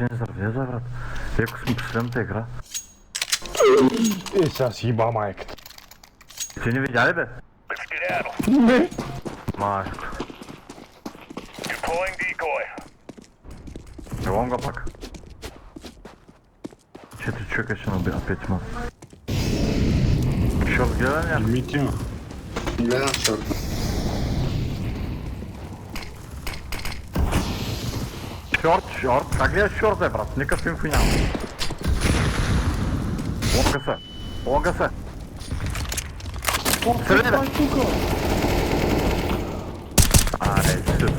вообще не зарвет, брат. Я космос последната игра. И сейчас еба майката. Те не видяли бе? Let's get out. Не. Машко. Deploying decoy. Елам го пак. Четири човека ще наби, опять има. Шорт гледа някой? Митима. Гледам шорта. Шорт, шорт. Как гледаш шорт бе, брат? Никакъв инфо няма. Лонга се. Лонга се. Средне бе. А, не, сюд.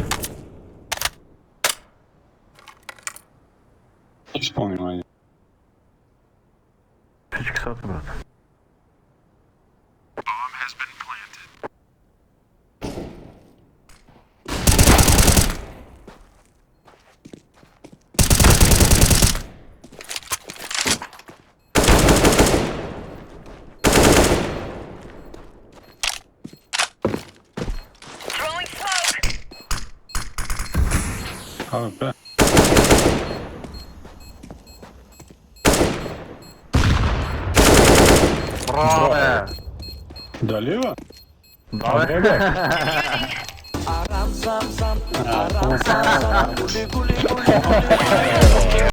Спомним, айде. Всички са ти, брат. Throwing Abi. Bravo. Daleva? Daleva. Aram sam sam, aram sam sam, guli guli guli guli.